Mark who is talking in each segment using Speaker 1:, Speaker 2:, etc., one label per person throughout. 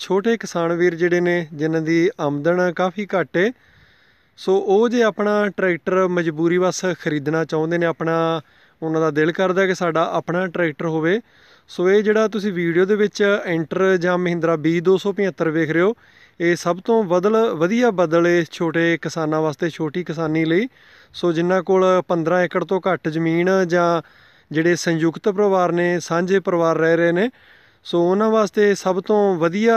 Speaker 1: ਛੋਟੇ ਕਿਸਾਨ ਵੀਰ ਜਿਹੜੇ ਨੇ, ਜਿਨ੍ਹਾਂ ਦੀ ਆਮਦਨ ਕਾਫੀ ਘੱਟ ਏ। ਸੋ ਉਹ ਜੇ ਆਪਣਾ ਟਰੈਕਟਰ ਮਜਬੂਰੀ ਵਸ ਖਰੀਦਣਾ ਚਾਹੁੰਦੇ ਨੇ, ਆਪਣਾ, ਉਹਨਾਂ ਦਾ ਦਿਲ ਕਰਦਾ ਕਿ ਸਾਡਾ ਆਪਣਾ ਟਰੈਕਟਰ ਹੋਵੇ। ਸੋ ਇਹ ਜਿਹੜਾ ਤੁਸੀਂ ਵੀਡੀਓ ਦੇ ਵਿੱਚ ਐਂਟਰ ਜਾਂ ਮਹਿੰਦਰਾ B275 ਵੇਖ ਰਹੇ ਹੋ, ਇਹ ਸਭ ਤੋਂ ਬਦਲ, ਵਧੀਆ ਬਦਲ ਇਹ ਛੋਟੇ ਕਿਸਾਨਾਂ ਵਾਸਤੇ, ਛੋਟੀ ਕਿਸਾਨੀ ਲਈ। ਸੋ ਜਿਨ੍ਹਾਂ ਕੋਲ 15 ਏਕੜ ਤੋਂ ਘੱਟ ਜ਼ਮੀਨ ਜਾਂ ਜਿਹੜੇ ਸੰਯੁਕਤ ਪਰਿਵਾਰ ਨੇ, ਸਾਂਝੇ ਪਰਿਵਾਰ ਰਹਿ ਰਹੇ ਨੇ ਸੋ ਉਹਨਾਂ ਵਾਸਤੇ ਸਭ ਤੋਂ ਵਧੀਆ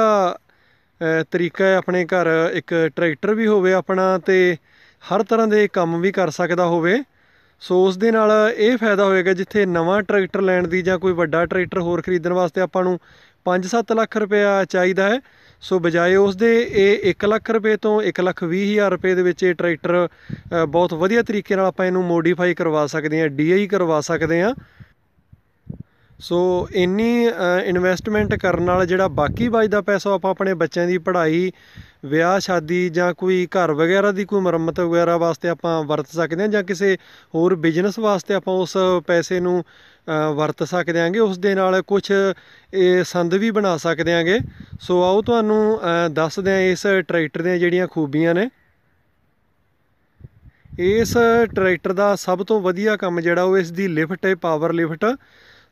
Speaker 1: ਤਰੀਕਾ ਹੈ ਆਪਣੇ ਘਰ ਇੱਕ ਟਰੈਕਟਰ ਵੀ ਹੋਵੇ ਆਪਣਾ ਤੇ ਹਰ ਤਰ੍ਹਾਂ ਦੇ ਕੰਮ ਵੀ ਕਰ ਸਕਦਾ ਹੋਵੇ। ਸੋ ਉਸ ਦੇ ਨਾਲ ਇਹ ਫਾਇਦਾ ਹੋਏਗਾ ਜਿੱਥੇ ਨਵਾਂ ਟਰੈਕਟਰ ਲੈਣ ਦੀ ਜਾਂ ਕੋਈ ਵੱਡਾ ਟਰੈਕਟਰ ਹੋਰ ਖਰੀਦਣ ਵਾਸਤੇ ਆਪਾਂ ਨੂੰ 5-7 ਲੱਖ ਰੁਪਇਆ ਚਾਹੀਦਾ ਹੈ। ਸੋ ਬਜਾਏ ਉਸ ਦੇ ਇਹ 1 ਲੱਖ ਰੁਪਏ ਤੋਂ 1 ਲੱਖ 20 ਹਜ਼ਾਰ ਰੁਪਏ ਦੇ ਵਿੱਚ ਇਹ ਟਰੈਕਟਰ ਬਹੁਤ ਵਧੀਆ ਤਰੀਕੇ ਨਾਲ ਆਪਾਂ ਇਹਨੂੰ ਮੋਡੀਫਾਈ ਕਰਵਾ ਸਕਦੇ ਹਾਂ ਡੀਆਈ ਕਰਵਾ ਸਕਦੇ ਹਾਂ। ਸੋ ਇੰਨੀ ਇਨਵੈਸਟਮੈਂਟ ਕਰਨ ਨਾਲ ਜਿਹੜਾ ਬਾਕੀ ਬਚਦਾ ਪੈਸਾ ਆਪਾਂ ਆਪਣੇ ਬੱਚਿਆਂ ਦੀ ਪੜ੍ਹਾਈ, ਵਿਆਹ, ਸ਼ਾਦੀ ਜਾਂ ਕੋਈ ਘਰ ਵਗੈਰਾ ਦੀ ਕੋਈ ਮੁਰੰਮਤ ਵਗੈਰਾ ਵਾਸਤੇ ਆਪਾਂ ਵਰਤ ਸਕਦੇ ਹਾਂ ਜਾਂ ਕਿਸੇ ਹੋਰ ਬਿਜ਼ਨਸ ਵਾਸਤੇ ਆਪਾਂ ਉਸ ਪੈਸੇ ਨੂੰ ਵਰਤ ਸਕਦੇ ਆਂਗੇ ਉਸ ਦੇ ਨਾਲ ਕੁਝ ਇਹ ਸੰਦ ਵੀ ਬਣਾ ਸਕਦੇ ਆਂਗੇ ਸੋ ਆਓ ਤੁਹਾਨੂੰ ਦੱਸਦੇ ਆਂ ਇਸ ਟਰੈਕਟਰ ਦੀਆਂ ਜਿਹੜੀਆਂ ਖੂਬੀਆਂ ਨੇ। ਇਸ ਟਰੈਕਟਰ ਦਾ ਸਭ ਤੋਂ ਵਧੀਆ ਕੰਮ ਜਿਹੜਾ ਉਹ ਇਸ ਦੀ ਲਿਫਟ ਹੈ ਪਾਵਰ ਲਿਫਟ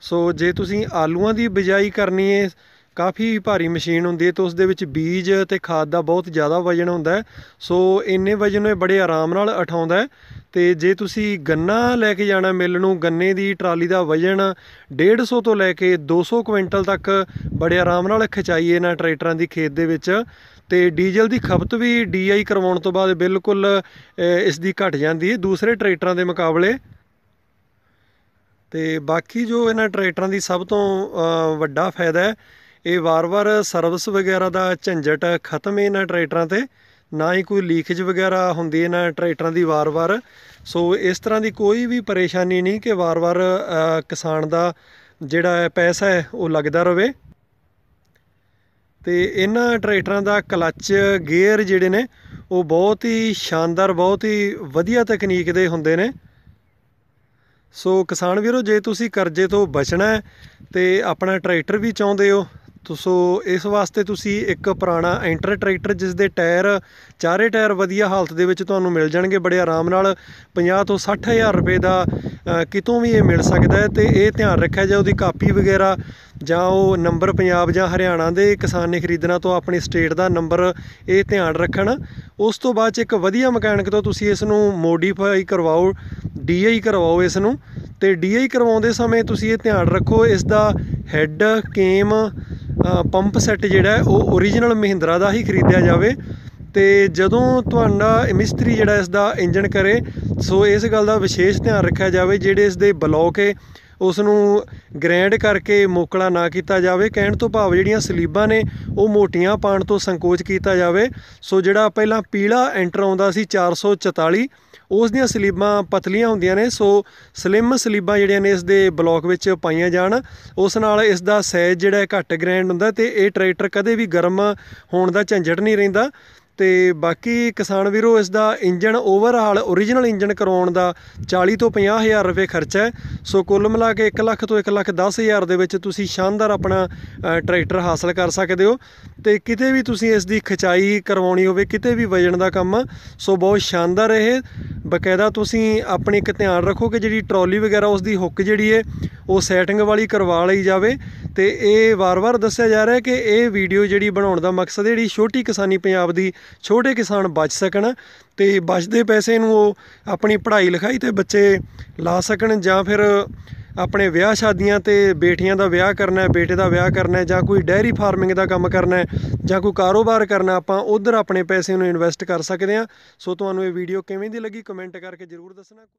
Speaker 1: ਸੋ ਜੇ ਤੁਸੀਂ ਆਲੂਆਂ ਦੀ ਬਿਜਾਈ ਕਰਨੀ ਹੈ ਕਾਫੀ ਭਾਰੀ ਮਸ਼ੀਨ ਹੁੰਦੀ ਹੈ ਤਾਂ ਉਸ ਦੇ ਵਿੱਚ ਬੀਜ ਤੇ ਖਾਦ ਦਾ ਬਹੁਤ ਜ਼ਿਆਦਾ ਵਜਨ ਹੁੰਦਾ ਹੈ ਸੋ ਇੰਨੇ ਵਜਨ ਨੂੰ ਬੜੇ ਆਰਾਮ ਨਾਲ ਉਠਾਉਂਦਾ ਹੈ ਤੇ ਜੇ ਤੁਸੀਂ ਗੰਨਾ ਲੈ ਕੇ ਜਾਣਾ ਮਿਲ ਨੂੰ, ਗੰਨੇ ਦੀ ਟਰਾਲੀ ਦਾ ਵਜਨ 150 ਤੋਂ ਲੈ ਕੇ 200 ਕੁਇੰਟਲ ਤੱਕ ਬੜੇ ਆਰਾਮ ਨਾਲ ਖਿਚਾਈਏ ਨਾ ਟਰੈਕਟਰਾਂ ਦੀ ਖੇਤ ਦੇ ਵਿੱਚ। ਤੇ ਡੀਜ਼ਲ ਦੀ ਖਪਤ ਵੀ ਡੀਆਈ ਕਰਵਾਉਣ ਤੋਂ ਬਾਅਦ ਬਿਲਕੁਲ ਇਸ ਦੀ ਘਟ ਜਾਂਦੀ ਹੈ ਦੂਸਰੇ ਟਰੈਕਟਰਾਂ ਦੇ ਮੁਕਾਬਲੇ। ਤੇ ਬਾਕੀ ਜੋ ਇਹਨਾਂ ਟਰੈਕਟਰਾਂ ਦੀ ਸਭ ਤੋਂ ਵੱਡਾ ਫਾਇਦਾ ਹੈ, ਇਹ ਵਾਰ-ਵਾਰ ਸਰਵਿਸ ਵਗੈਰਾ ਦਾ ਝੰਜਟ ਖਤਮ ਹੈ ਇਹਨਾਂ ਟਰੈਕਟਰਾਂ ਤੇ, ਨਾ ਹੀ ਕੋਈ ਲੀਕੇਜ ਵਗੈਰਾ ਹੁੰਦੀ ਇਹਨਾਂ ਟਰੈਕਟਰਾਂ ਦੀ ਵਾਰ-ਵਾਰ। ਸੋ ਇਸ ਤਰ੍ਹਾਂ ਦੀ ਕੋਈ ਵੀ ਪਰੇਸ਼ਾਨੀ ਨਹੀਂ ਕਿ ਵਾਰ-ਵਾਰ ਕਿਸਾਨ ਦਾ ਜਿਹੜਾ ਪੈਸਾ ਹੈ, ਉਹ ਲੱਗਦਾ ਰਵੇ। ਤੇ ਇਹਨਾਂ ਟਰੈਕਟਰਾਂ ਦਾ ਕਲੱਚ ਗੇਅਰ ਜਿਹੜੇ ਨੇ, ਉਹ ਬਹੁਤ ਹੀ ਸ਼ਾਨਦਾਰ, ਬਹੁਤ ਹੀ ਵਧੀਆ ਤਕਨੀਕ ਦੇ ਹੁੰਦੇ ਨੇ। ਸੋ ਕਿਸਾਨ ਵੀਰੋ ਜੇ ਤੁਸੀਂ ਕਰਜ਼ੇ ਤੋਂ ਬਚਣਾ ਤੇ ਆਪਣਾ ਟਰੈਕਟਰ ਵੀ ਚਾਹੁੰਦੇ ਹੋ ਸੋ ਇਸ ਵਾਸਤੇ ਤੁਸੀਂ ਇੱਕ ਪੁਰਾਣਾ ਐਂਟਰ ਟਰੈਕਟਰ, ਜਿਸ ਦੇ ਟਾਇਰ, ਚਾਰੇ ਟਾਇਰ ਵਧੀਆ ਹਾਲਤ ਦੇ ਵਿੱਚ ਤੁਹਾਨੂੰ ਮਿਲ ਜਾਣਗੇ, ਬੜੇ ਆਰਾਮ ਨਾਲ 50 ਤੋਂ 60000 ਰੁਪਏ ਦਾ ਕਿਤੋਂ ਵੀ ਇਹ ਮਿਲ ਸਕਦਾ ਹੈ ਤੇ ਇਹ ਧਿਆਨ ਰੱਖਿਆ ਜਾਏ, ਉਹਦੀ ਕਾਪੀ ਵਗੈਰਾ ਜਾਂ ਉਹ ਨੰਬਰ ਪੰਜਾਬ ਜਾਂ ਹਰਿਆਣਾ ਦੇ ਕਿਸਾਨ ਨੇ ਖਰੀਦਣਾ ਤੋਂ ਆਪਣੀ ਸਟੇਟ ਦਾ ਨੰਬਰ ਇਹ ਧਿਆਨ ਰੱਖਣ। ਉਸ ਤੋਂ ਬਾਅਦ ਚ ਇੱਕ ਵਧੀਆ ਮਕੈਨਿਕ ਤੋਂ ਤੁਸੀਂ ਇਸ ਨੂੰ ਮੋਡੀਫਾਈ ਕਰਵਾਓ ਡੀਆਈ ਕਰਵਾਓ ਇਸ ਨੂੰ। ਤੇ ਡੀਆਈ ਕਰਵਾਉਂਦੇ ਸਮੇਂ ਤੁਸੀਂ ਇਹ ਧਿਆਨ ਰੱਖੋ, ਇਸ ਦਾ ਹੈੱਡ, ਕੇਮ ਪੰਪ ਸੈੱਟ ਜਿਹੜਾ ਉਹ origignal ਮਹਿੰਦਰਾ ਦਾ ਹੀ ਖਰੀਦਿਆ ਜਾਵੇ ਤੇ ਜਦੋਂ ਤੁਹਾਡਾ ਮਿਸਤਰੀ ਜਿਹੜਾ ਇਸ ਦਾ ਇੰਜਨ ਕਰੇ, ਸੋ ਇਸ ਗੱਲ ਦਾ ਵਿਸ਼ੇਸ਼ ਧਿਆਨ ਰੱਖਿਆ ਜਾਵੇ, ਜਿਹੜੇ ਇਸ ਦੇ ਬਲੌਕ ਹੈ ਉਸ ਨੂੰ ਗ੍ਰੈਂਡ ਕਰਕੇ ਮੋਕਲਾ ਨਾ ਕੀਤਾ ਜਾਵੇ। ਕਹਿਣ ਤੋਂ ਭਾਵ ਜਿਹੜੀਆਂ ਸਲੀਬਾਂ ਨੇ, ਉਹ ਮੋਟੀਆਂ ਪਾਣ ਤੋਂ ਸੰਕੋਚ ਕੀਤਾ ਜਾਵੇ। ਸੋ ਜਿਹੜਾ ਪਹਿਲਾਂ ਪੀਲਾ ਐਂਟਰ ਆਉਂਦਾ ਸੀ 444 ਉਸ ਦੀਆਂ ਸਲੀਬਾਂ ਪਤਲੀਆਂ ਹੁੰਦੀਆਂ ਨੇ। ਸੋ ਸਲਿਮ ਸਲੀਬਾਂ ਜਿਹੜੀਆਂ ਨੇ, ਇਸ ਦੇ ਬਲੌਕ ਵਿੱਚ ਪਾਈਆਂ ਜਾਣ। ਉਸ ਨਾਲ ਇਸ ਦਾ ਸਾਈਜ਼ ਜਿਹੜਾ ਘੱਟ ਗ੍ਰੈਂਡ ਹੁੰਦਾ ਤੇ ਇਹ ਟਰੈਕਟਰ ਕਦੇ ਵੀ ਗਰਮ ਹੋਣ ਦਾ ਝੰਜਟ ਨਹੀਂ ਰਹਿੰਦਾ। ਤੇ ਬਾਕੀ ਕਿਸਾਨ ਵੀਰੋ, ਇਸ ਦਾ ਇੰਜਨ ਓਵਰਹਾਲ origignal ਇੰਜਨ ਕਰਾਉਣ ਦਾ 40 ਤੋਂ 50 ਹਜ਼ਾਰ ਰੁਪਏ ਖਰਚਾ ਹੈ। ਸੋ ਕੁੱਲ ਮਿਲਾ ਕੇ 1 ਲੱਖ ਤੋਂ 1 ਲੱਖ 10 ਹਜ਼ਾਰ ਦੇ ਵਿੱਚ ਤੁਸੀਂ ਸ਼ਾਨਦਾਰ ਆਪਣਾ ਟਰੈਕਟਰ ਹਾਸਲ ਕਰ ਸਕਦੇ ਹੋ। ਤੇ ਕਿਤੇ ਵੀ ਤੁਸੀਂ ਇਸ ਦੀ ਖਚਾਈ ਕਰਵਾਉਣੀ ਹੋਵੇ, ਕਿਤੇ ਵੀ ਵਜਣ ਦਾ ਕੰਮ, ਸੋ ਬਹੁਤ ਸ਼ਾਨਦਾਰ ਇਹ। ਬਕਾਇਦਾ ਤੁਸੀਂ ਆਪਣੀ ਇੱਕ ਧਿਆਨ ਰੱਖੋ ਕਿ ਜਿਹੜੀ ਟਰਾਲੀ ਵਗੈਰਾ ਉਸ ਦੀ ਹੁੱਕ ਜਿਹੜੀ ਹੈ ਉਹ ਸੈਟਿੰਗ ਵਾਲੀ ਕਰਵਾ ਲਈ ਜਾਵੇ। ਤੇ ਇਹ ਵਾਰ-ਵਾਰ ਦੱਸਿਆ ਜਾ ਰਿਹਾ ਕਿ ਇਹ ਵੀਡੀਓ ਜਿਹੜੀ ਬਣਾਉਣ ਦਾ ਮਕਸਦ ਜਿਹੜੀ ਛੋਟੀ ਕਿਸਾਨੀ ਪੰਜਾਬ ਦੀ ਛੋਟੇ ਕਿਸਾਨ ਬਚ ਸਕਣ ਤੇ ਬਚਦੇ ਪੈਸੇ ਨੂੰ ਉਹ ਆਪਣੀ ਪੜ੍ਹਾਈ ਲਿਖਾਈ ਤੇ ਬੱਚੇ ਲਾ ਸਕਣ ਜਾਂ ਫਿਰ ਆਪਣੇ ਵਿਆਹ ਸ਼ਾਦੀਆਂ ਤੇ ਬੇਟੀਆਂ ਦਾ ਵਿਆਹ ਕਰਨਾ ਹੈ, ਬੇਟੇ ਦਾ ਵਿਆਹ ਕਰਨਾ ਹੈ, ਜਾਂ ਕੋਈ ਡੈਰੀ ਫਾਰਮਿੰਗ ਦਾ ਕੰਮ ਕਰਨਾ ਹੈ, ਜਾਂ ਕੋਈ ਕਾਰੋਬਾਰ ਕਰਨਾ, ਆਪਾਂ ਉਧਰ ਆਪਣੇ ਪੈਸੇ ਨੂੰ ਇਨਵੈਸਟ ਕਰ ਸਕਦੇ ਹਾਂ। ਸੋ ਤੁਹਾਨੂੰ ਇਹ ਵੀਡੀਓ ਕਿਵੇਂ ਦੀ ਲੱਗੀ ਕਮੈਂਟ ਕਰਕੇ ਜਰੂਰ ਦੱਸਣਾ।